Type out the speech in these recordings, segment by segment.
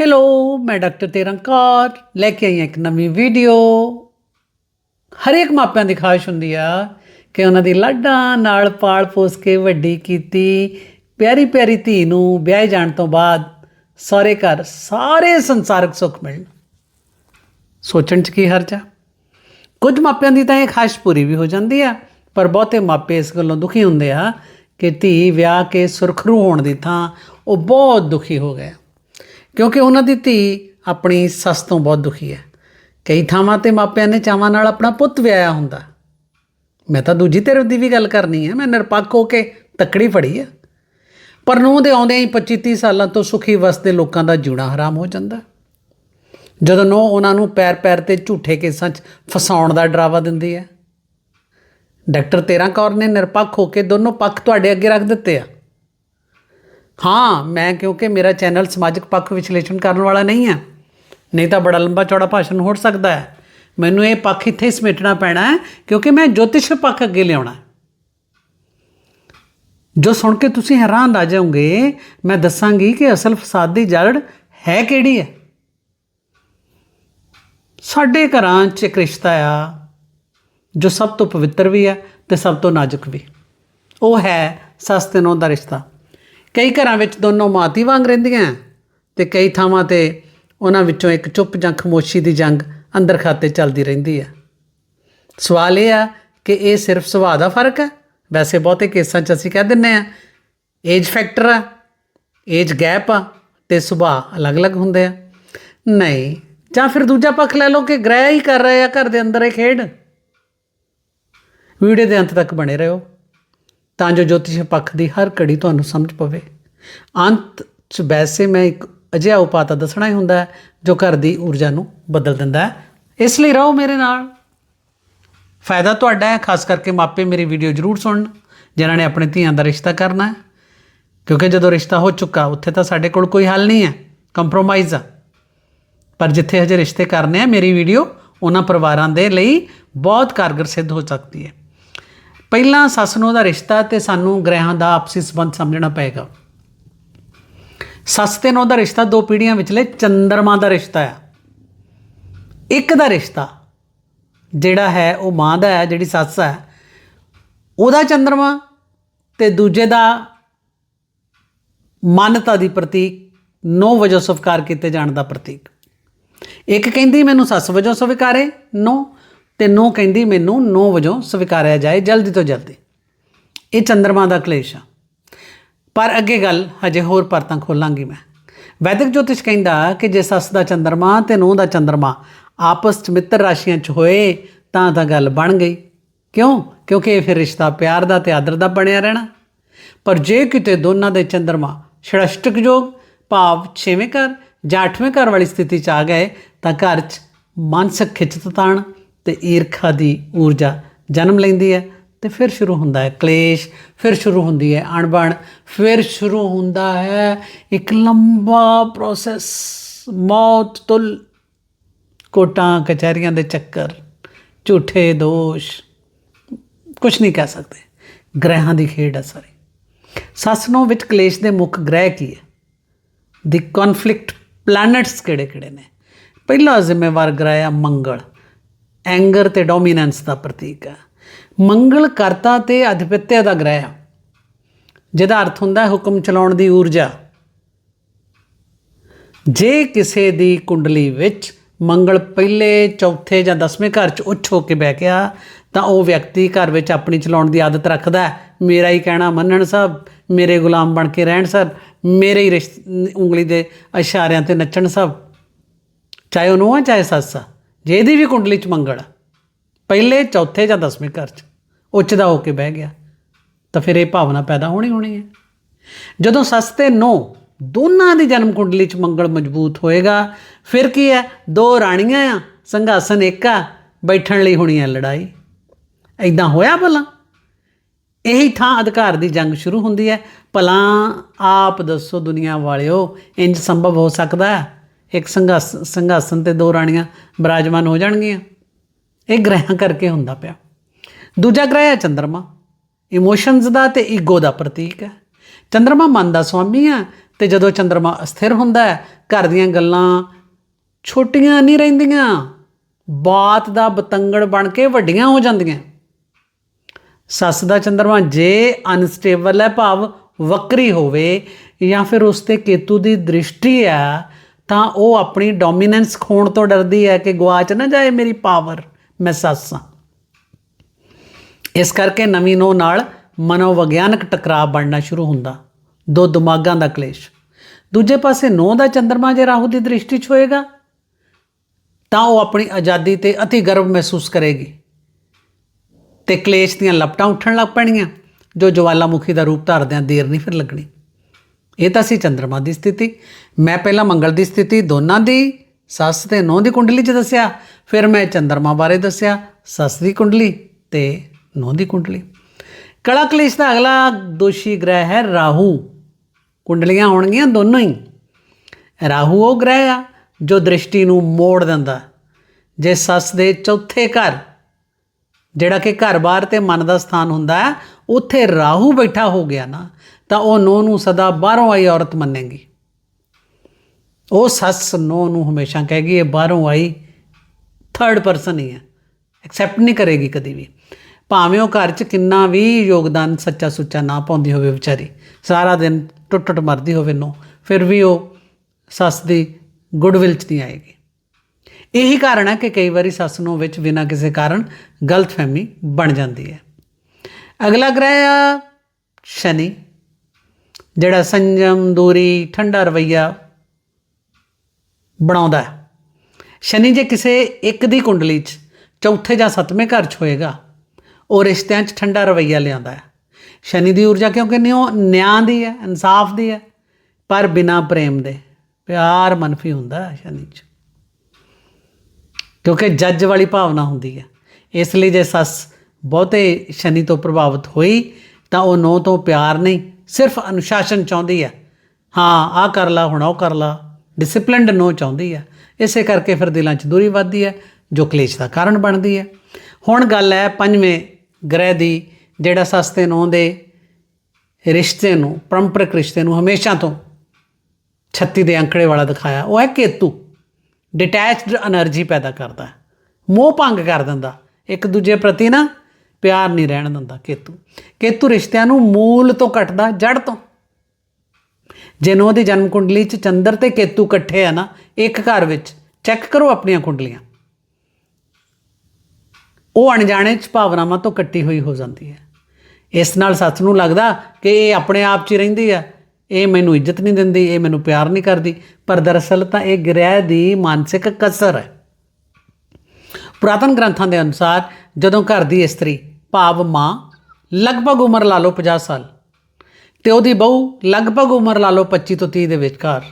Hello ਮੈਂ doctor ਤੇਰੰਕਾਰ ਲੈ ਕੇ ਆਈ ਹਾਂ ਇੱਕ ਨਵੀਂ ਵੀਡੀਓ ਹਰੇਕ ਮਾਪਿਆਂ ਦੀ ਖਾਹਿਸ਼ ਹੁੰਦੀ ਆ ਕਿ ਉਹਨਾਂ ਦੀ ਲਾਡਾਂ ਨਾਲ ਪਾਲ ਪੋਸ ਕੇ ਵੱਡੀ ਕੀਤੀ, ਪਿਆਰੀ ਪਿਆਰੀ ਧੀ ਨੂੰ ਵਿਆਹ ਜਾਣ ਤੋਂ ਬਾਅਦ ਸਾਰੇ ਘਰ, ਸਾਰੇ ਸੰਸਾਰਕ ਸੁੱਖ ਮਿਲਣ। ਸੋਚਣ ਚ ਕੀ ਹਰਜ ਆ? ਕੁਝ ਮਾਪਿਆਂ ਦੀ ਤਾਂ ਇਹ ਖਾਹਿਸ਼ ਪੂਰੀ ਵੀ ਹੋ ਜਾਂਦੀ ਆ, ਪਰ ਬਹੁਤੇ ਮਾਪੇ ਇਸ ਗੱਲੋਂ ਦੁਖੀ ਹੁੰਦੇ ਆ ਕਿ ਧੀ ਵਿਆਹ ਕੇ ਸੁਰਖਰੂ ਹੋਣ ਦੀ ਥਾਂ ਉਹ ਬਹੁਤ ਦੁਖੀ ਹੋ ਗਏ ਕਿਉਂਕਿ ਉਹਨਾਂ ਦੀ ਧੀ ਆਪਣੀ ਸੱਸ ਤੋਂ ਬਹੁਤ ਦੁਖੀ ਹੈ। ਕਈ ਥਾਵਾਂ ਤੇ ਮਾਪਿਆਂ ਨੇ ਚਾਵਾਂ ਨਾਲ ਆਪਣਾ ਪੁੱਤ ਵਿਆਹਿਆ ਹੁੰਦਾ। ਮੈਂ ਤਾਂ ਦੂਜੀ ਤਰਫ ਦੀ ਵੀ ਗੱਲ ਕਰਨੀ ਹੈ। ਮੈਂ ਨਿਰਪੱਖ ਹੋ ਕੇ ਤੱਕੜੀ ਫੜੀ ਆ ਪਰ ਨੂੰ ਦੇ ਆਉਂਦਿਆਂ ਹੀ 25 30 ਸਾਲਾਂ ਤੋਂ ਸੁਖੀ ਵਸਦੇ ਲੋਕਾਂ ਦਾ ਜਿਉਣਾ ਹਰਾਮ ਹੋ ਜਾਂਦਾ। ਜਦੋਂ ਨੋ ਉਹਨਾਂ ਨੂੰ ਪੈਰ ਪੈਰ ਤੇ ਝੂਠੇ ਕੇਸਾਂ 'ਚ ਫਸਾਉਣ ਦਾ ਡਰਾਵਾ ਦਿੰਦੀ ਹੈ। ਡਾਕਟਰ ਤੇਰਾ ਕੌਰ ਨੇ ਨਿਰਪੱਖ ਹੋ ਕੇ ਦੋਨੋਂ ਪੱਖ ਤੁਹਾਡੇ ਅੱਗੇ ਰੱਖ ਦਿੱਤੇ ਆ। ਹਾਂ, ਮੈਂ ਕਿਉਂਕਿ ਮੇਰਾ ਚੈਨਲ ਸਮਾਜਿਕ ਪੱਖ ਵਿਸ਼ਲੇਸ਼ਣ ਕਰਨ ਵਾਲਾ ਨਹੀਂ ਹੈ ਨਹੀਂ ਤਾਂ ਬੜਾ ਲੰਬਾ ਚੌੜਾ ਭਾਸ਼ਣ ਹੋ ਸਕਦਾ ਹੈ। ਮੈਨੂੰ ਇਹ ਪੱਖ ਇੱਥੇ ਸਮੇਟਣਾ ਪੈਣਾ ਹੈ, ਕਿਉਂਕਿ ਮੈਂ ਜੋਤਿਸ਼ ਪੱਖ ਅੱਗੇ ਲਿਆਉਣਾ ਹੈ। ਜੋ ਸੁਣ ਕੇ ਤੁਸੀਂ ਹੈਰਾਨ ਰਹਿ ਜਾਓਗੇ, ਮੈਂ ਦੱਸਾਂਗੀ ਕਿ ਅਸਲ ਫਸਾਦ ਦੀ ਜੜ ਹੈ ਕਿਹੜੀ ਹੈ। ਸਾਡੇ ਘਰਾਂ 'ਚ ਇੱਕ ਰਿਸ਼ਤਾ ਆ, ਜੋ ਸਭ ਤੋਂ ਪਵਿੱਤਰ ਵੀ ਹੈ ਤੇ ਸਭ ਤੋਂ ਨਾਜ਼ੁਕ ਵੀ। ਉਹ ਹੈ ਸੱਸ ਤੇ ਨੂੰਹ ਦਾ ਰਿਸ਼ਤਾ। ਕਈ ਘਰਾਂ ਵਿੱਚ ਦੋਨੋਂ ਮਾਤੀ ਵਾਂਗ ਰਹਿੰਦੀਆਂ ਤੇ ਕਈ ਥਾਵਾਂ ਤੇ ਉਹਨਾਂ ਵਿੱਚੋਂ ਇੱਕ ਚੁੱਪ ਜਾਂ ਖਮੋਸ਼ੀ ਦੀ ਜੰਗ ਅੰਦਰ ਖਾਤੇ ਚੱਲਦੀ ਰਹਿੰਦੀ ਹੈ। ਸਵਾਲ ਇਹ ਆ ਕਿ ਇਹ ਸਿਰਫ ਸੁਭਾਅ ਦਾ ਫ਼ਰਕ ਹੈ? ਵੈਸੇ ਬਹੁਤੇ ਕੇਸਾਂ 'ਚ ਅਸੀਂ ਕਹਿ ਦਿੰਨੇ ਆ ਏਜ ਫੈਕਟਰ ਆ ਏਜ ਗੈਪ ਆ ਤੇ ਸੁਭਾਅ ਅਲੱਗ-ਅਲੱਗ ਹੁੰਦੇ ਆ। ਨਹੀਂ, ਜਾਂ ਫਿਰ ਦੂਜਾ ਪੱਖ ਲੈ ਲਓ ਕਿ ਗ੍ਰਹਿ ਹੀ ਕਰ ਰਹੇ ਆ, ਘਰ ਦੇ ਅੰਦਰ ਇਹ ਖੇਡ। ਵੀਡੀਓ ਦੇ ਅੰਤ ਤੱਕ ਬਣੇ ਰਹੋ। ਤਾਂ ਜੋ ਜੋਤਿਸ਼ ਪੱਖ ਦੀ ਹਰ ਘੜੀ ਤੁਹਾਨੂੰ ਸਮਝ ਪਵੇ। ਅੰਤ ਚ ਵੈਸੇ ਮੈਂ ਇੱਕ ਅਜਿਹਾ ਉਪਾਅ ਤਾਂ ਦੱਸਣਾ ਹੀ ਹੁੰਦਾ ਜੋ ਘਰ ਦੀ ਊਰਜਾ ਨੂੰ ਬਦਲ ਦਿੰਦਾ ਹੈ। ਇਸ ਲਈ ਰਹੋ ਮੇਰੇ ਨਾਲ। ਫਾਇਦਾ ਤੁਹਾਡਾ ਹੈ, ਖਾਸ ਕਰਕੇ ਮਾਪੇ ਮੇਰੀ ਵੀਡੀਓ ਜ਼ਰੂਰ ਸੁਣਨ, ਜਿਨ੍ਹਾਂ ਨੇ ਆਪਣੇ ਧੀਆਂ ਦਾ ਰਿਸ਼ਤਾ ਕਰਨਾ ਹੈ। ਕਿਉਂਕਿ ਜਦੋਂ ਰਿਸ਼ਤਾ ਹੋ ਚੁੱਕਾ, ਉੱਥੇ ਤਾਂ ਸਾਡੇ ਕੋਲ ਕੋਈ ਹੱਲ ਨਹੀਂ ਹੈ ਕੰਪਰੋਮਾਈਜ਼ ਆ। ਪਰ ਜਿੱਥੇ ਹਜੇ ਰਿਸ਼ਤੇ ਕਰਨੇ ਆ, ਮੇਰੀ ਵੀਡੀਓ ਉਹਨਾਂ ਪਰਿਵਾਰਾਂ ਦੇ ਲਈ ਬਹੁਤ ਕਾਰਗਰ ਸਿੱਧ ਹੋ ਸਕਦੀ ਹੈ। ਪਹਿਲਾਂ ਸੱਸ ਨੂੰ ਦਾ ਰਿਸ਼ਤਾ ਤੇ ਸਾਨੂੰ ਗ੍ਰਹਿਾਂ ਦਾ ਆਪਸੀ ਸੰਬੰਧ ਸਮਝਣਾ ਪਏਗਾ। ਸੱਸ ਤੇ ਨੂੰਹ ਦਾ ਰਿਸ਼ਤਾ ਦੋ ਪੀੜ੍ਹੀਆਂ ਵਿਚਲੇ ਚੰਦਰਮਾ ਦਾ ਰਿਸ਼ਤਾ ਹੈ ਇੱਕ ਦਾ ਰਿਸ਼ਤਾ ਜਿਹੜਾ ਹੈ ਉਹ ਮਾਂ ਦਾ ਹੈ, ਜਿਹੜੀ ਸੱਸ ਹੈ, ਉਹਦਾ ਚੰਦਰਮਾ ਤੇ ਦੂਜੇ ਦਾ ਮਾਨਤਾ ਦੀ ਪ੍ਰਤੀਕ, ਨੋ ਵਜੋਂ ਸਵੀਕਾਰ ਕੀਤੇ ਜਾਣ ਦਾ ਪ੍ਰਤੀਕ। ਇੱਕ ਕਹਿੰਦੀ, ਮੈਨੂੰ ਸੱਸ ਵਜੋਂ ਸਵੀਕਾਰੇ, ਨੋ ਤੇ ਨੋ ਕਹਿੰਦੀ ਮੈਨੂੰ ਨੋ ਵਜੋਂ ਸਵੀਕਾਰਿਆ ਜਾਏ ਜਲਦੀ ਤੋਂ ਜਲਦੀ। ਇਹ ਚੰਦਰਮਾ ਦਾ ਕਲੇਸ਼ ਆ। ਪਰ ਅੱਗੇ ਗੱਲ, ਹਜੇ ਹੋਰ ਪਰਤਾਂ ਖੋਲਾਂਗੀ ਮੈਂ। ਵੈਦਿਕ ਜੋਤਿਸ਼ ਕਹਿੰਦਾ ਕਿ ਜੇ ਸੱਸ ਦਾ ਚੰਦਰਮਾ ਤੇ ਨੂੰਹ ਦਾ ਚੰਦਰਮਾ ਆਪਸ 'ਚ ਮਿੱਤਰ ਰਾਸ਼ੀਆਂ 'ਚ ਹੋਏ, ਤਾਂ ਤਾਂ ਗੱਲ ਬਣ ਗਈ। ਕਿਉਂ? ਕਿਉਂਕਿ ਇਹ ਫਿਰ ਰਿਸ਼ਤਾ ਪਿਆਰ ਦਾ ਤੇ ਆਦਰ ਦਾ ਬਣਿਆ ਰਹਿਣਾ। ਪਰ ਜੇ ਕਿਤੇ ਦੋਨਾਂ ਦੇ ਚੰਦਰਮਾ ਛੜਸ਼ਟਕ ਯੋਗ ਭਾਵ ਛੇਵੇਂ ਘਰ ਜਾਂ ਅੱਠਵੇਂ ਘਰ ਵਾਲੀ ਸਥਿਤੀ 'ਚ ਆ ਗਏ, ਤਾਂ ਘਰ 'ਚ ਮਾਨਸਿਕ ਖਿੱਚਤ ਖਿੱਚਤਾਣ ਤੇ ਈਰਖਾ ਦੀ ਊਰਜਾ ਜਨਮ ਲੈਂਦੀ ਹੈ ਤੇ ਫਿਰ ਸ਼ੁਰੂ ਹੁੰਦਾ ਹੈ ਕਲੇਸ਼, ਫਿਰ ਸ਼ੁਰੂ ਹੁੰਦੀ ਹੈ ਅਣਬਣ, ਫਿਰ ਸ਼ੁਰੂ ਹੁੰਦਾ ਹੈ ਇੱਕ ਲੰਬਾ ਪ੍ਰੋਸੈਸ ਮੌਤ ਤੁਲ, ਕੋਟਾਂ, ਕਚਹਿਰੀਆਂ ਦੇ ਚੱਕਰ, ਝੂਠੇ ਦੋਸ਼ ਕੁਝ ਨਹੀਂ ਕਹਿ ਸਕਦੇ, ਗ੍ਰਹਿਾਂ ਦੀ ਖੇਡ ਹੈ ਸਾਰੀ। ਸੱਸ ਨੂੰ ਵਿੱਚ ਕਲੇਸ਼ ਦੇ ਮੁੱਖ ਗ੍ਰਹਿ ਕੀ ਹੈ? ਦੀ ਕਨਫਲਿਕਟ ਪਲੈਨਟਸ ਕਿਹੜੇ ਕਿਹੜੇ ਨੇ? ਪਹਿਲਾ ਜ਼ਿੰਮੇਵਾਰ ਗ੍ਰਹਿ ਆ ਮੰਗਲ। ਐਂਗਰ ਤੇ ਡੋਮੀਨੈਂਸ ਦਾ ਪ੍ਰਤੀਕ ਹੈ। ਮੰਗਲ ਕਰਤਾ ਤੇ ਅਧਿਪਤਿਆ ਦਾ ਗ੍ਰਹਿ ਹੈ। ਜਿਹਦਾ ਅਰਥ ਹੁੰਦਾ ਹੈ ਹੁਕਮ ਚਲਾਉਣ ਦੀ ਊਰਜਾ। ਜੇ ਕਿਸੇ ਦੀ ਕੁੰਡਲੀ ਵਿੱਚ ਮੰਗਲ ਪਹਿਲੇ, ਚੌਥੇ ਜਾਂ ਦਸਵੇਂ ਘਰ 'ਚ ਉੱਚ ਹੋ ਕੇ ਬਹਿ ਗਿਆ, ਤਾਂ ਉਹ ਵਿਅਕਤੀ ਘਰ ਵਿੱਚ ਆਪਣੀ ਚਲਾਉਣ ਦੀ ਆਦਤ ਰੱਖਦਾ ਹੈ। ਮੇਰਾ ਹੀ ਕਹਿਣਾ ਮੰਨਣ ਸਭ, ਮੇਰੇ ਗੁਲਾਮ ਬਣ ਕੇ ਰਹਿਣ ਸਭ, ਮੇਰੇ ਹੀ ਰਿਸ਼ਤ, ਉਂਗਲੀ ਦੇ ਇਸ਼ਾਰਿਆਂ ਤੇ ਨੱਚਣ ਸਭ, ਚਾਹੇ ਉਹਨੂੰ ਆ ਚਾਹੇ ਸੱਸ ਜਿਹਦੀ ਵੀ ਕੁੰਡਲੀ 'ਚ ਮੰਗਲ ਪਹਿਲੇ, ਚੌਥੇ ਜਾਂ ਦਸਵੇਂ ਘਰ 'ਚ ਉੱਚਦਾ ਹੋ ਕੇ ਬਹਿ ਗਿਆ, ਤਾਂ ਫਿਰ ਇਹ ਭਾਵਨਾ ਪੈਦਾ ਹੋਣੀ ਹੋਣੀ ਹੈ। ਜਦੋਂ ਸੱਸ ਤੇ ਨੂੰਹ ਦੋਨਾਂ ਦੀ ਜਨਮ ਕੁੰਡਲੀ 'ਚ ਮੰਗਲ ਮਜ਼ਬੂਤ ਹੋਏਗਾ, ਫਿਰ ਕੀ ਹੈ? ਦੋ ਰਾਣੀਆਂ ਆ, ਸੰਘਾਸਨ ਇੱਕ ਆ, ਬੈਠਣ ਲਈ ਹੋਣੀ ਹੈ ਲੜਾਈ। ਐਦਾਂ ਹੋਇਆ ਭਲਾ? ਇਹੀ ਥਾਂ ਅਧਿਕਾਰ ਦੀ ਜੰਗ ਸ਼ੁਰੂ ਹੁੰਦੀ ਹੈ। ਭਲਾ ਆਪ ਦੱਸੋ ਦੁਨੀਆ ਵਾਲਿਓ, ਇੰਜ ਸੰਭਵ ਹੋ ਸਕਦਾ ਹੈ? ਇੱਕ ਸੰਘਾਸ, ਸੰਘਾਸਨ ਤੇ ਦੋ ਰਾਣੀਆਂ ਬਿਰਾਜਮਾਨ ਹੋ ਜਾਣਗੀਆਂ। ਇਹ ਗ੍ਰਹਿਾਂ ਕਰਕੇ ਹੁੰਦਾ ਪਿਆ। ਦੂਜਾ ਗ੍ਰਹਿ ਹੈ ਚੰਦਰਮਾ। ਇਮੋਸ਼ਨਸ ਦਾ ਤੇ ਈਗੋ ਦਾ ਪ੍ਰਤੀਕ ਹੈ। ਚੰਦਰਮਾ ਮਨ ਦਾ ਸਵਾਮੀ ਹੈ ਤੇ ਜਦੋਂ ਚੰ드ਰਮਾ ਅਸਥਿਰ ਹੁੰਦਾ ਹੈ, ਘਰ ਦੀਆਂ ਗੱਲਾਂ ਛੋਟੀਆਂ ਨਹੀਂ ਰਹਿੰਦੀਆਂ। ਬਾਤ ਦਾ ਬਤੰਗੜ ਬਣ ਕੇ ਵੱਡੀਆਂ ਹੋ ਜਾਂਦੀਆਂ। ਸੱਸ ਦਾ ਚੰਦਰਮਾ ਜੇ ਅਨਸਟੇਬਲ ਹੈ, ਭਾਵ ਵਕਰੀ ਹੋਵੇ ਜਾਂ ਫਿਰ ਉਸ ਤੇ ਕੇਤੂ ਦੀ ਦ੍ਰਿਸ਼ਟੀ ਆ ਤਾਂ ਉਹ ਆਪਣੀ ਡੋਮੀਨੈਂਸ ਖੋਣ ਤੋਂ ਡਰਦੀ ਹੈ ਕਿ ਗਵਾਚ ਨਾ ਜਾਏ ਮੇਰੀ ਪਾਵਰ ਮੈਂ ਸੱਸ ਹਾਂ। ਇਸ ਕਰਕੇ ਨਵੀਂ ਨੋ ਨਾਲ ਮਨੋਵਿਗਿਆਨਕ ਟਕਰਾਅ ਬਣਨਾ ਸ਼ੁਰੂ ਹੁੰਦਾ। ਦੋ ਦਿਮਾਗਾਂ ਦਾ ਕਲੇਸ਼। ਦੂਜੇ ਪਾਸੇ ਨੋ ਦਾ ਚੰਦਰਮਾ ਜੇ ਰਾਹੂ ਦੀ ਦ੍ਰਿਸ਼ਟੀ 'ਚ ਹੋਏਗਾ, ਤਾਂ ਉਹ ਆਪਣੀ ਆਜ਼ਾਦੀ ਤੇ ਅਤੀ ਗਰਵ ਮਹਿਸੂਸ ਕਰੇਗੀ। ਤੇ ਕਲੇਸ਼ ਦੀਆਂ ਲਪਟਾਂ ਉੱਠਣ ਲੱਗ ਪੈਣੀਆਂ, ਜੋ ਜਵਾਲਾਮੁਖੀ ਦਾ ਰੂਪ ਧਾਰਦਿਆਂ ਦੇਰ ਨਹੀਂ ਫਿਰ ਲੱਗਣੀ। ਇਹ ਤਾਂ ਸੀ ਚੰਦਰਮਾ ਦੀ ਸਥਿਤੀ। ਮੈਂ ਪਹਿਲਾਂ ਮੰਗਲ ਦੀ ਸਥਿਤੀ, ਦੋਨਾਂ ਦੀ, ਸੱਸ ਤੇ ਨੌਂ ਦੀ ਕੁੰਡਲੀ 'ਚ ਦੱਸਿਆ। ਫਿਰ ਮੈਂ ਚੰਦਰਮਾ ਬਾਰੇ ਦੱਸਿਆ, ਸੱਸ ਦੀ ਕੁੰਡਲੀ ਤੇ ਨੌਂ ਦੀ ਕੁੰਡਲੀ। ਕਲਾ ਕਲੇਸ਼ ਦਾ ਅਗਲਾ ਦੋਸ਼ੀ ਗ੍ਰਹਿ ਹੈ ਰਾਹੂ। ਕੁੰਡਲੀਆਂ ਹੋਣਗੀਆਂ ਦੋਨੋਂ ਹੀ। ਰਾਹੂ ਉਹ ਗ੍ਰਹਿ ਆ ਜੋ ਦ੍ਰਿਸ਼ਟੀ ਨੂੰ ਮੋੜ ਦਿੰਦਾ। ਜੇ ਸੱਸ ਦੇ ਚੌਥੇ ਘਰ, ਜਿਹੜਾ ਕਿ ਘਰ-ਬਾਰ ਤੇ ਮਨ ਦਾ ਸਥਾਨ ਹੁੰਦਾ ਹੈ ਉੱਥੇ ਰਾਹੂ ਬੈਠਾ ਹੋ ਗਿਆ ਨਾ ਤਾਂ ਉਹ ਨੋ ਨੂੰ ਸਦਾ ਬਾਹਰੋਂ ਆਈ ਔਰਤ ਮੰਨੇਗੀ। ਉਹ ਸੱਸ ਨੋ ਨੂੰ ਹਮੇਸ਼ਾ ਕਹੇਗੀ, ਇਹ ਬਾਹਰੋਂ ਆਈ ਥਰਡ ਪਰਸਨ ਹੀ ਹੈ। ਐਕਸੈਪਟ ਨਹੀਂ ਕਰੇਗੀ ਕਦੀ ਵੀ। ਭਾਵੇਂ ਉਹ ਘਰ 'ਚ ਕਿੰਨਾ ਵੀ ਯੋਗਦਾਨ ਸੱਚਾ ਸੁੱਚਾ ਨਾ ਪਾਉਂਦੀ ਹੋਵੇ ਵਿਚਾਰੀ, ਸਾਰਾ ਦਿਨ ਟੁੱਟ ਟੁੱਟ ਮਰਦੀ ਹੋਵੇ ਨੋ ਫਿਰ ਵੀ ਉਹ ਸੱਸ ਦੀ ਗੁੱਡਵਿਲ 'ਚ ਨਹੀਂ ਆਏਗੀ। ਇਹੀ ਕਾਰਨ ਹੈ ਕਿ ਕਈ ਵਾਰੀ ਸੱਸ ਨੂੰ ਵਿੱਚ ਬਿਨਾਂ ਕਿਸੇ ਕਾਰਨ ਗਲਤਫਹਿਮੀ ਬਣ ਜਾਂਦੀ ਹੈ। ਅਗਲਾ ਗ੍ਰਹਿ ਆ ਸ਼ਨੀ। ਜਿਹੜਾ ਸੰਜਮ ਦੂਰੀ ਠੰਡਾ ਰਵਈਆ ਬਣਾਉਂਦਾ ਹੈ। ਸ਼ਨੀ ਜੇ ਕਿਸੇ ਇੱਕ ਦੀ ਕੁੰਡਲੀ 'ਚ ਚੌਥੇ ਜਾਂ ਸੱਤਵੇਂ ਘਰ 'ਚ ਹੋਏਗਾ, ਉਹ ਰਿਸ਼ਤਿਆਂ 'ਚ ਠੰਡਾ ਰਵਈਆ ਲਿਆਉਂਦਾ ਹੈ। ਸ਼ਨੀ ਦੀ ਊਰਜਾ ਕਿਉਂਕਿ ਨਿਉ, ਨਿਆਂ ਦੀ ਹੈ, ਇਨਸਾਫ ਦੀ ਹੈ, ਪਰ ਬਿਨਾ ਪ੍ਰੇਮ ਦੇ ਪਿਆਰ ਮਨਫੀ ਹੁੰਦਾ ਹੈ ਸ਼ਨੀ 'ਚ। ਕਿਉਂਕਿ ਜੱਜ ਵਾਲੀ ਭਾਵਨਾ ਹੁੰਦੀ ਹੈ। ਇਸ ਲਈ ਜੇ ਸੱਸ ਬਹੁਤੇ ਸ਼ਨੀ ਤੋਂ ਪ੍ਰਭਾਵਿਤ ਹੋਈ, ਤਾਂ ਉਹ ਨੋ ਤੋਂ ਪਿਆਰ ਨਹੀਂ ਸਿਰਫ ਅਨੁਸ਼ਾਸਨ ਚਾਹੁੰਦੀ ਹੈ। ਹਾਂ ਆ ਕਰ ਲਾ, ਹੁਣ ਉਹ ਕਰ ਲਾ। ਡਿਸਪਲਿਨਡ ਨੋ ਚਾਹੁੰਦੀ ਹੈ। ਇਸੇ ਕਰਕੇ ਫਿਰ ਦਿਲਾਂ 'ਚ ਦੂਰੀ ਵੱਧਦੀ ਹੈ, ਜੋ ਕਲੇਸ਼ ਦਾ ਕਾਰਨ ਬਣਦੀ ਹੈ। ਹੁਣ ਗੱਲ ਹੈ ਪੰਜਵੇਂ ਗ੍ਰਹਿ ਦੀ, ਜਿਹੜਾ ਸਸਤੇ ਨੋ ਦੇ ਰਿਸ਼ਤੇ ਨੂੰ, ਪਰੰਪਰਕ ਰਿਸ਼ਤੇ ਨੂੰ ਹਮੇਸ਼ਾ ਤੋਂ 36 ਦੇ ਅੰਕੜੇ ਵਾਲਾ ਦਿਖਾਇਆ। ਉਹ ਹੈ ਕੇਤੂ। ਡਿਟੈਚਡ એનર્ਜੀ ਪੈਦਾ ਕਰਦਾ ਮੋਹ ਭੰਗ ਕਰ ਦਿੰਦਾ। ਇੱਕ ਦੂਜੇ ਪ੍ਰਤੀ ਨਾ ਪਿਆਰ ਨਹੀਂ ਰਹਿਣ ਦਿੰਦਾ ਕੇਤੂ। ਕੇਤੂ ਰਿਸ਼ਤਿਆਂ ਨੂੰ ਮੂਲ ਤੋਂ ਕੱਟਦਾ ਜੜ ਤੋਂ। ਜਿਹਨੂੰ ਉਹਦੀ ਜਨਮ ਕੁੰਡਲੀ ਚ ਚੰਦਰ ਤੇ ਕੇਤੂ ਇਕੱਠੇ ਆ ਨਾ, ਇੱਕ ਘਰ ਵਿੱਚ ਚੈੱਕ ਕਰੋ ਆਪਣੀਆਂ ਕੁੰਡਲੀਆਂ। ਉਹ ਅਣਜਾਣੇ ਚ ਭਾਵਨਾਵਾਂ ਤੋਂ ਕੱਟੀ ਹੋਈ ਹੋ ਜਾਂਦੀ ਹੈ। ਇਸ ਨਾਲ ਸੱਸ ਨੂੰ ਲੱਗਦਾ ਕਿ ਇਹ ਆਪਣੇ ਆਪ 'ਚ ਹੀ ਰਹਿੰਦੀ ਆ ਇਹ ਮੈਨੂੰ ਇੱਜ਼ਤ ਨਹੀਂ ਦਿੰਦੀ, ਇਹ ਮੈਨੂੰ ਪਿਆਰ ਨਹੀਂ ਕਰਦੀ। ਪਰ ਦਰਅਸਲ ਤਾਂ ਇਹ ਗ੍ਰਹਿ ਦੀ ਮਾਨਸਿਕ ਕਸਰ ਹੈ। ਪੁਰਾਤਨ ਗ੍ਰੰਥਾਂ ਦੇ ਅਨੁਸਾਰ ਜਦੋਂ ਘਰ ਦੀ ਇਸਤਰੀ ਭਾਵ ਮਾਂ, ਲਗਭਗ ਉਮਰ ਲਾ ਲਓ 50 ਸਾਲ। ਤੇ ਉਹਦੀ ਬਹੂ ਲਗਭਗ ਉਮਰ ਲਾ ਲਓ 25 ਤੋਂ 30 ਦੇ ਵਿਚਕਾਰ।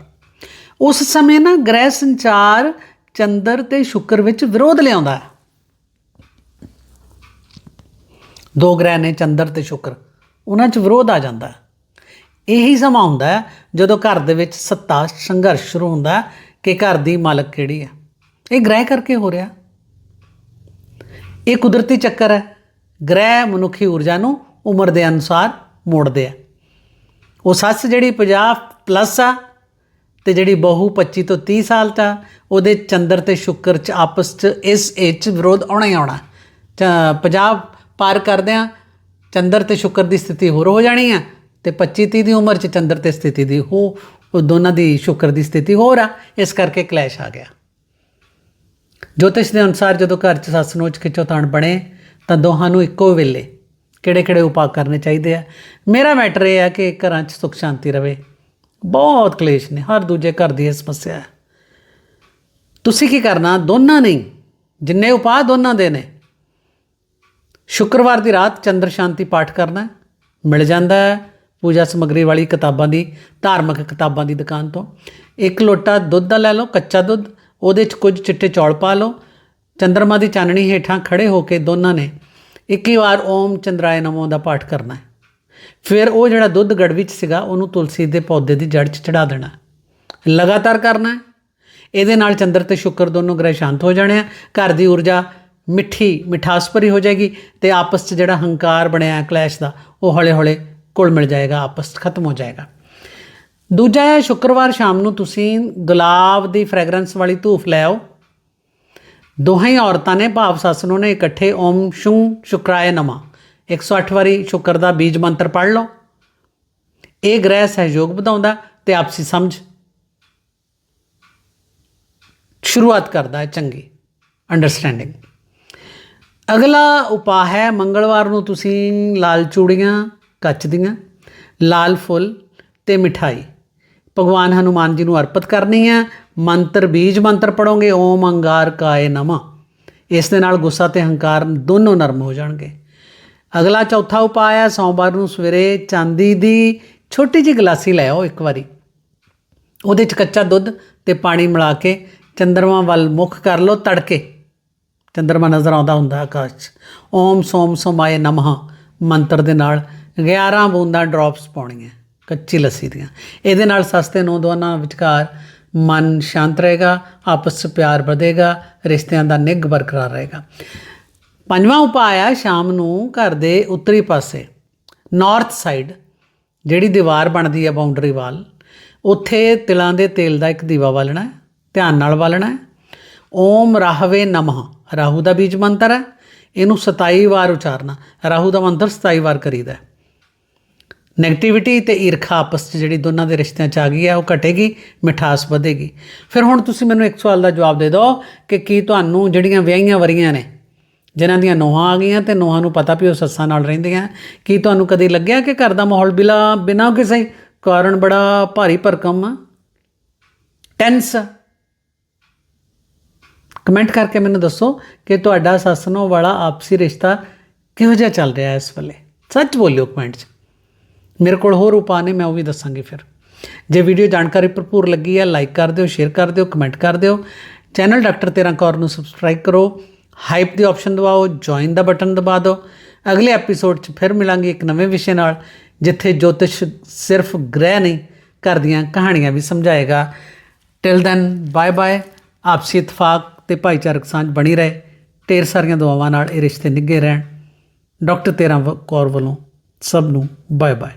ਉਸ ਸਮੇਂ ਨਾ ਗ੍ਰਹਿ ਸੰਚਾਰ ਚੰਦਰ ਤੇ ਸ਼ੁੱਕਰ ਵਿੱਚ ਵਿਰੋਧ ਲਿਆਉਂਦਾ ਹੈ। ਦੋ ਗ੍ਰਹਿ ਨੇ ਚੰਦਰ ਤੇ ਸ਼ੁੱਕਰ, ਉਹਨਾਂ 'ਚ ਵਿਰੋਧ ਆ ਜਾਂਦਾ ਹੈ। ਇਹੀ ਸਮਾਂ ਹੁੰਦਾ ਜਦੋਂ ਘਰ ਦੇ ਵਿੱਚ ਸੱਤਾ, ਸੰਘਰਸ਼ ਸ਼ੁਰੂ ਹੁੰਦਾ ਕਿ ਘਰ ਦੀ ਮਾਲਕ ਕਿਹੜੀ ਹੈ। ਇਹ ਗ੍ਰਹਿ ਕਰਕੇ ਹੋ ਰਿਹਾ। ਇਹ ਕੁਦਰਤੀ ਚੱਕਰ ਹੈ। ਗ੍ਰਹਿ ਮਨੁੱਖੀ ਊਰਜਾ ਨੂੰ ਉਮਰ ਦੇ ਅਨੁਸਾਰ ਮੋੜਦੇ ਆ। ਉਹ ਸੱਸ ਜਿਹੜੀ 50 ਪਲੱਸ ਆ ਤੇ ਜਿਹੜੀ ਬਹੂ 25 ਤੋਂ 30 ਸਾਲ ਚ ਆ ਉਹਦੇ ਚੰਦਰ ਤੇ ਸ਼ੁੱਕਰ ਚ ਆਪਸ ਚ ਇਸ ਏਜ ਚ ਵਿਰੋਧ ਆਉਣਾ ਹੀ ਆਉਣਾ। 50 ਪਾਰ ਕਰਦਿਆਂ ਚੰਦਰ ਤੇ ਸ਼ੁੱਕਰ ਦੀ ਸਥਿਤੀ ਹੋਰ ਹੋ ਜਾਣੀ ਆ ਤੇ 25 30 ਦੀ ਉਮਰ ਚ ਚੰਦਰ ਤੇ ਸਥਿਤੀ ਦੀ ਹੋ, ਉਹ ਦੋਨਾਂ ਦੀ ਸ਼ੁੱਕਰ ਦੀ ਸਥਿਤੀ ਹੋਰ ਆ, ਇਸ ਕਰਕੇ ਕਲੈਸ਼ ਆ ਗਿਆ। ਜੋਤਿਸ਼ ਦੇ ਅਨੁਸਾਰ ਜਦੋਂ ਘਰ 'ਚ ਸੱਸ ਨੂੰ ਖਿੱਚੋਤਾਣ ਬਣੇ ਤਾਂ ਦੋਹਾਂ ਨੂੰ ਇੱਕੋ ਵੇਲੇ ਕਿਹੜੇ ਕਿਹੜੇ ਉਪਾਅ ਕਰਨੇ ਚਾਹੀਦੇ ਆ? ਮੇਰਾ ਮੈਟਰ ਇਹ ਹੈ ਕਿ ਘਰਾਂ 'ਚ ਸੁਖ ਸ਼ਾਂਤੀ ਰਵੇ। ਬਹੁਤ ਕਲੇਸ਼ ਨੇ, ਹਰ ਦੂਜੇ ਘਰ ਦੀ ਇਹ ਸਮੱਸਿਆ ਹੈ। ਤੁਸੀਂ ਕੀ ਕਰਨਾ? ਦੋਨਾਂ ਨਹੀਂ, ਜਿੰਨੇ ਉਪਾਅ ਦੋਨਾਂ ਦੇ ਨੇ। ਸ਼ੁੱਕਰਵਾਰ ਦੀ ਰਾਤ ਚੰਦਰ ਸ਼ਾਂਤੀ ਪਾਠ ਕਰਨਾ ਮਿਲ ਜਾਂਦਾ ਹੈ ਪੂਜਾ ਸਮੱਗਰੀ ਵਾਲੀ ਕਿਤਾਬਾਂ ਦੀ, ਧਾਰਮਿਕ ਕਿਤਾਬਾਂ ਦੀ ਦੁਕਾਨ ਤੋਂ। ਇੱਕ ਲੋਟਾ ਦੁੱਧ ਦਾ ਲੈ ਲਓ, ਕੱਚਾ ਦੁੱਧ, ਉਹਦੇ 'ਚ ਕੁਝ ਚਿੱਟੇ ਚੌਲ ਪਾ ਲਓ ਚੰਦਰਮਾ ਦੀ ਚਾਨਣੀ ਹੇਠਾਂ ਖੜੇ ਹੋ ਕੇ ਦੋਨਾਂ ਨੇ 21 ਵਾਰ ਓਮ ਚੰਦਰਾਏ ਨਮੋ ਦਾ ਪਾਠ ਕਰਨਾ ਹੈ। ਫਿਰ ਉਹ ਜਿਹੜਾ ਦੁੱਧ ਗੜਵੀ 'ਚ ਸੀਗਾ, ਉਹਨੂੰ ਤੁਲਸੀ ਦੇ ਪੌਦੇ ਦੀ ਜੜ 'ਚ ਚੜਾ ਦੇਣਾ ਲਗਾਤਾਰ ਕਰਨਾ ਹੈ। ਇਹਦੇ ਨਾਲ ਚੰਦਰ ਤੇ ਸ਼ੁੱਕਰ ਦੋਨੋਂ ਗ੍ਰਹਿ ਸ਼ਾਂਤ ਹੋ ਜਾਣੇ ਆ। ਘਰ ਦੀ ਊਰਜਾ ਮਿੱਠੀ ਮਿਠਾਸ ਭਰੀ ਹੋ ਜਾਏਗੀ ਤੇ ਆਪਸ 'ਚ ਜਿਹੜਾ ਹੰਕਾਰ ਬਣਿਆ ਕਲੈਸ਼ ਦਾ, ਉਹ ਹੌਲੇ ਹੌਲੇ ਘੁਲ ਮਿਲ ਜਾਏਗਾ, ਆਪਸ 'ਚ ਖਤਮ ਹੋ ਜਾਏਗਾ। ਦੂਜਾ ਹੈ, ਸ਼ੁੱਕਰਵਾਰ ਸ਼ਾਮ ਨੂੰ ਤੁਸੀਂ ਗੁਲਾਬ ਦੀ ਫ੍ਰੈਗਰੈਂਸ ਵਾਲੀ ਧੂਫ ਲੈ ਆਓ। ਦੋਹਾਂ ਹੀ ਔਰਤਾਂ ਨੇ ਭਾਵ ਸੱਸ ਨੂੰ ਨੇ ਇਕੱਠੇ ਓਮ ਸ਼ੂ ਸ਼ੁਕਰਾਏ ਨਮਾ। 108 ਵਾਰੀ ਸ਼ੁਕਰ ਦਾ ਬੀਜ ਮੰਤਰ ਪੜ੍ਹ ਲਓ। ਇਹ ਗ੍ਰਹਿ ਸਹਿਯੋਗ ਵਧਾਉਂਦਾ ਤੇ ਆਪਸੀ ਸਮਝ ਸ਼ੁਰੂਆਤ ਕਰਦਾ ਹੈ ਚੰਗੀ। ਅੰਡਰਸਟੈਂਡਿੰਗ ਅਗਲਾ ਉਪਾਅ ਹੈ, ਮੰਗਲਵਾਰ ਨੂੰ ਤੁਸੀਂ ਲਾਲ ਚੂੜੀਆਂ ਕੱਚ ਦੀਆਂ ਲਾਲ ਫੁੱਲ ਤੇ ਮਿਠਾਈ। ਭਗਵਾਨ ਹਨੂਮਾਨ ਜੀ ਨੂੰ ਅਰਪਿਤ ਕਰਨੀ ਹੈ। ਮੰਤਰ ਬੀਜ ਮੰਤਰ ਪੜੋਗੇ ਓਮ ਅੰਗਾਰ ਕਾਏ ਨਮਾ। ਇਸ ਦੇ ਨਾਲ ਗੁੱਸਾ ਤੇ ਹੰਕਾਰ ਦੋਨੋਂ ਨਰਮ ਹੋ ਜਾਣਗੇ। ਅਗਲਾ ਚੌਥਾ ਉਪਾਅ ਹੈ, ਸੋਮਵਾਰ ਨੂੰ ਸਵੇਰੇ ਚਾਂਦੀ ਦੀ ਛੋਟੀ ਜਿਹੀ ਗਲਾਸੀ ਲੈ ਆਓ ਇੱਕ ਵਾਰੀ। ਉਹਦੇ ਚ ਕੱਚਾ ਦੁੱਧ ਤੇ ਪਾਣੀ ਮਿਲਾ ਕੇ ਚੰਦਰਮਾ ਵੱਲ ਮੁਖ ਕਰ ਲਓ ਤੜਕੇ। ਚੰਦਰਮਾ ਨਜ਼ਰ ਆਉਂਦਾ ਹੁੰਦਾ ਆਕਾਸ਼ 'ਚ। ਓਮ ਸੋਮ ਸੋਮਾਏ ਨਮਹ। ਮੰਤਰ ਦੇ ਨਾਲ 11 ਬੂੰਦਾਂ ਡ੍ਰੌਪਸ ਪਾਉਣੀਆਂ। ਕੱਚੀ ਲੱਸੀ ਦੀਆਂ। ਇਹਦੇ ਨਾਲ ਸਸਤੇ ਨੌਜਵਾਨਾਂ ਵਿਚਕਾਰ ਮਨ ਸ਼ਾਂਤ ਰਹੇਗਾ, ਆਪਸ 'ਚ ਪਿਆਰ ਵਧੇਗਾ, ਰਿਸ਼ਤਿਆਂ ਦਾ ਨਿੱਘ ਬਰਕਰਾਰ ਰਹੇਗਾ। ਪੰਜਵਾਂ ਉਪਾਅ ਆ ਸ਼ਾਮ ਨੂੰ ਘਰ ਦੇ ਉੱਤਰੀ ਪਾਸੇ ਨਾਰਥ ਸਾਈਡ ਜਿਹੜੀ ਦੀਵਾਰ ਬਣਦੀ ਹੈ ਬਾਉਂਡਰੀ ਵਾਲ, ਉੱਥੇ ਤਿਲਾਂ ਦੇ ਤੇਲ ਦਾ ਇੱਕ ਦੀਵਾ ਬਾਲਣਾ ਹੈ, ਧਿਆਨ ਨਾਲ ਬਾਲਣਾ ਹੈ। ਓਮ ਰਾਹਵੇ ਨਮః, ਰਾਹੂ ਦਾ ਬੀਜ ਮੰਤਰ ਹੈ, ਇਹਨੂੰ 27 ਵਾਰ ਉਚਾਰਨਾ, ਰਾਹੂ ਦਾ ਮੰਤਰ 27 ਵਾਰ ਕਰੀਦਾ ਹੈ। ਨੈਗੇਟਿਵਿਟੀ ਤੇ ਈਰਖਾ ਆਪਸ 'ਚ ਜਿਹੜੀ ਦੋਨਾਂ ਦੇ ਰਿਸ਼ਤਿਆਂ 'ਚ ਆ ਗਈ ਹੈ, ਉਹ ਘਟੇਗੀ, ਮਿਠਾਸ ਵਧੇਗੀ। ਫਿਰ ਹੁਣ ਤੁਸੀਂ ਮੈਨੂੰ ਇੱਕ ਸਵਾਲ ਦਾ ਜਵਾਬ ਦੇ ਦਿਓ ਕਿ ਕੀ ਤੁਹਾਨੂੰ ਜਿਹੜੀਆਂ ਵਿਆਹੀਆਂ ਵਰੀਆਂ ਨੇ, ਜਿਨ੍ਹਾਂ ਦੀਆਂ ਨੋਹਾਂ ਆ ਗਈਆਂ ਤੇ ਨੋਹਾਂ ਨੂੰ ਪਤਾ ਵੀ ਉਹ ਸੱਸਾਂ ਨਾਲ ਰਹਿੰਦੀਆਂ, ਕੀ ਤੁਹਾਨੂੰ ਕਦੇ ਲੱਗਿਆ ਕਿ ਘਰ ਦਾ ਮਾਹੌਲ ਬਿਲਾ, ਬਿਨਾਂ ਕਿਸੇ ਕਾਰਨ ਬੜਾ ਭਾਰੀ ਭਰਕਮ ਆ? ਟੈਂਸ ਕਮੈਂਟ ਕਰਕੇ ਮੈਨੂੰ ਦੱਸੋ ਕਿ ਤੁਹਾਡਾ ਸੱਸ ਨੂੰ ਵਾਲਾ ਆਪਸੀ ਰਿਸ਼ਤਾ ਕਿਹੋ ਜਿਹਾ ਚੱਲ ਰਿਹਾ ਹੈ ਇਸ ਵੇਲੇ? ਸੱਚ ਬੋਲਿਓ ਕਮੈਂਟ 'ਚ। ਮੇਰੇ ਕੋਲ ਹੋਰ ਉਪਾਅ ਨੇ, ਮੈਂ ਉਹ ਵੀ ਦੱਸਾਂਗੀ ਫਿਰ। ਜੇ ਵੀਡੀਓ ਜਾਣਕਾਰੀ ਭਰਪੂਰ ਲੱਗੀ ਹੈ ਲਾਈਕ ਕਰ ਦਿਓ ਸ਼ੇਅਰ ਕਰ ਦਿਓ ਕਮੈਂਟ ਕਰ ਦਿਓ। ਚੈਨਲ ਡਾਕਟਰ ਤੇਰਾ ਕੌਰ ਨੂੰ ਸਬਸਕ੍ਰਾਈਬ ਕਰੋ। ਹਾਈਪ ਦੀ ਆਪਸ਼ਨ ਦਬਾਓ ਜੁਆਇਨ ਦਾ ਬਟਨ ਦਬਾ ਦਿਓ। ਅਗਲੇ ਐਪੀਸੋਡ 'ਚ ਫਿਰ ਮਿਲਾਂਗੇ ਇੱਕ ਨਵੇਂ ਵਿਸ਼ੇ ਨਾਲ, ਜਿੱਥੇ ਜੋਤਿਸ਼ ਸਿਰਫ ਗ੍ਰਹਿ ਨਹੀਂ, ਘਰ ਦੀਆਂ ਕਹਾਣੀਆਂ ਵੀ ਸਮਝਾਏਗਾ। ਟਿਲ ਦੈਨ ਬਾਏ ਬਾਏ ਆਪਸੀ ਇਤਫਾਕ ਤੇ ਭਾਈਚਾਰਕ ਸਾਂਝ ਬਣੀ ਰਹੇ। ਢੇਰ ਸਾਰੀਆਂ ਦੁਆਵਾਂ ਨਾਲ ਇਹ ਰਿਸ਼ਤੇ ਨਿੱਘੇ ਰਹਿਣ। ਡਾਕਟਰ ਤੇਰਾ ਕੌਰ ਵੱਲੋਂ ਸਭ ਨੂੰ ਬਾਏ ਬਾਏ